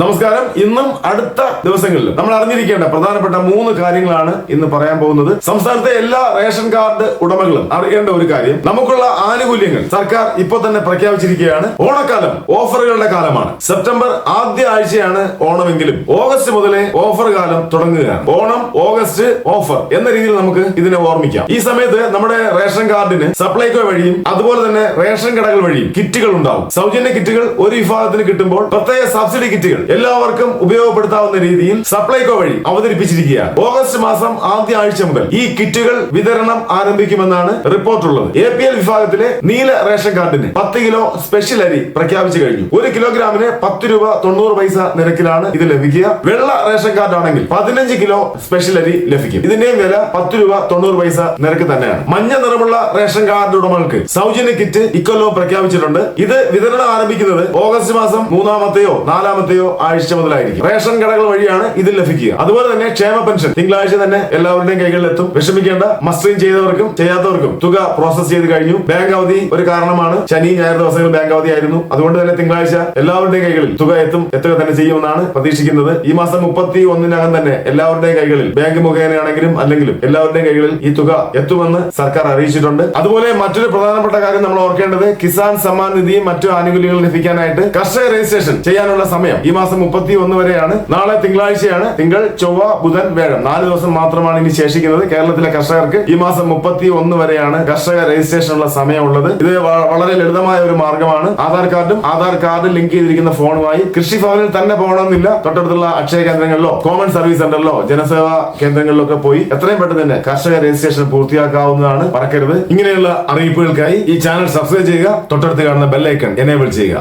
നമസ്കാരം. ഇന്നും അടുത്ത ദിവസങ്ങളിലും നമ്മൾ അറിഞ്ഞിരിക്കേണ്ട പ്രധാനപ്പെട്ട മൂന്ന് കാര്യങ്ങളാണ് ഇന്ന് പറയാൻ പോകുന്നത്. സംസ്ഥാനത്തെ എല്ലാ റേഷൻ കാർഡ് ഉടമകളും അറിയേണ്ട ഒരു കാര്യം നമുക്കുള്ള ആനുകൂല്യങ്ങൾ സർക്കാർ ഇപ്പോൾ തന്നെ പ്രഖ്യാപിച്ചിരിക്കുകയാണ്. ഓണക്കാലം ഓഫറുകളുടെ കാലമാണ്. സെപ്റ്റംബർ ആദ്യ ആഴ്ചയാണ് ഓണമെങ്കിലും ഓഗസ്റ്റ് മുതലേ ഓഫർ കാലം തുടങ്ങുകയാണ്. ഓണം ഓഗസ്റ്റ് ഓഫർ എന്ന രീതിയിൽ നമുക്ക് ഇതിനെ ഓർമ്മിക്കാം. ഈ സമയത്ത് നമ്മുടെ റേഷൻ കാർഡിന് സപ്ലൈകോ വഴിയും അതുപോലെ തന്നെ റേഷൻ കടകൾ വഴിയും കിറ്റുകൾ ഉണ്ടാവും. സൗജന്യ കിറ്റുകൾ ഒരു വിഭാഗത്തിന് കിട്ടുമ്പോൾ പ്രത്യേക സബ്സിഡി കിറ്റുകൾ എല്ലാവർക്കും ഉപയോഗപ്പെടുത്താവുന്ന രീതിയിൽ സപ്ലൈകോ വഴി അവതരിപ്പിച്ചിരിക്കുകയാണ്. ഓഗസ്റ്റ് മാസം ആദ്യ ആഴ്ച മുതൽ ഈ കിറ്റുകൾ വിതരണം ആരംഭിക്കുമെന്നാണ് റിപ്പോർട്ടുള്ളത്. എ പി എൽ വിഭാഗത്തിലെ നീല റേഷൻ കാർഡിന് പത്ത് കിലോ സ്പെഷ്യൽ അരി പ്രഖ്യാപിച്ചു കഴിഞ്ഞു. ഒരു കിലോഗ്രാമിന് പത്ത് രൂപ തൊണ്ണൂറ് പൈസ നിരക്കിലാണ് ഇത് ലഭിക്കുക. വെള്ള റേഷൻ കാർഡ് ആണെങ്കിൽ പതിനഞ്ച് കിലോ സ്പെഷ്യൽ അരി ലഭിക്കും. ഇതിന്റെയും വില പത്ത് രൂപ തൊണ്ണൂറ് പൈസ നിരക്ക് തന്നെയാണ്. മഞ്ഞ നിറമുള്ള റേഷൻ കാർഡ് ഉടമകൾക്ക് സൗജന്യ കിറ്റ് ഇക്കൊല്ലവും പ്രഖ്യാപിച്ചിട്ടുണ്ട്. ഇത് വിതരണം ആരംഭിക്കുന്നത് ഓഗസ്റ്റ് മാസം മൂന്നാമത്തെയോ നാലാമത്തെയോ ആഴ്ച മുതലായിരിക്കും. റേഷൻ കടകൾ വഴിയാണ് ഇത് ലഭിക്കുക. അതുപോലെ തന്നെ ക്ഷേമ പെൻഷൻ. തിങ്കളാഴ്ച തന്നെ എല്ലാവരുടെയും കൈകളിലെത്തും. വിഷമിക്കേണ്ട മസ്റ്ററിൻ ചെയ്തവർക്കും ചെയ്യാത്തവർക്കും തുക പ്രോസസ് ചെയ്ത് കഴിഞ്ഞു. ബാങ്ക് അവധി ഒരു കാരണമാണ്. ശനി ഞായർ ദിവസങ്ങളിൽ ബാങ്ക് അവധി ആയിരുന്നു. അതുകൊണ്ട് തന്നെ തിങ്കളാഴ്ച എല്ലാവരുടെയും കൈകളിൽ തുക എത്തും. എത്തുക തന്നെ ചെയ്യുമെന്നാണ് പ്രതീക്ഷിക്കുന്നത്. ഈ മാസം മുപ്പത്തി ഒന്നിനകം തന്നെ എല്ലാവരുടെയും കൈകളിൽ ബാങ്ക് മുഖേനയാണെങ്കിലും അല്ലെങ്കിലും എല്ലാവരുടെയും കൈകളിൽ ഈ തുക എത്തുമെന്ന് സർക്കാർ അറിയിച്ചിട്ടുണ്ട്. അതുപോലെ മറ്റൊരു പ്രധാനപ്പെട്ട കാര്യം നമ്മൾ ഓർക്കേണ്ടത് കിസാൻ സമ്മാൻ നിധിയും മറ്റു ആനുകൂല്യങ്ങൾ ലഭിക്കാനായിട്ട് കർഷക രജിസ്ട്രേഷൻ ചെയ്യാനുള്ള സമയം ഈ മാസം മുപ്പത്തി ഒന്ന് വരെയാണ്. നാളെ തിങ്കളാഴ്ചയാണ് തിങ്കൾ ചൊവ്വ ബുധൻ വേഴം നാല് ദിവസം മാത്രമാണ് ഇനി ശേഷിക്കുന്നത്. കേരളത്തിലെ കർഷകർക്ക് ഈ മാസം മുപ്പത്തി ഒന്ന് വരെയാണ് കർഷക രജിസ്ട്രേഷനുള്ള സമയമുള്ളത്. ഇത് വളരെ ലളിതമായ ഒരു മാർഗമാണ്. ആധാർ കാർഡും ആധാർ കാർഡ് ലിങ്ക് ചെയ്തിരിക്കുന്ന ഫോണുമായി കൃഷി കൃഷിഭവനിൽ തന്നെ പോകണമെന്നില്ല. തൊട്ടടുത്തുള്ള അക്ഷയ കേന്ദ്രങ്ങളിലോ കോമൺ സർവീസ് സെന്ററിലോ ജനസേവാ കേന്ദ്രങ്ങളിലൊക്കെ പോയി എത്രയും പെട്ടെന്ന് തന്നെ കർഷക രജിസ്ട്രേഷൻ പൂർത്തിയാക്കാവുന്നതാണ്. മറക്കരുത്. ഇങ്ങനെയുള്ള അറിയിപ്പുകൾക്കായി ഈ ചാനൽ സബ്സ്ക്രൈബ് ചെയ്യുക. തൊട്ടടുത്ത് കാണുന്ന ബെല്ലൈക്കൺ എനേബിൾ ചെയ്യുക.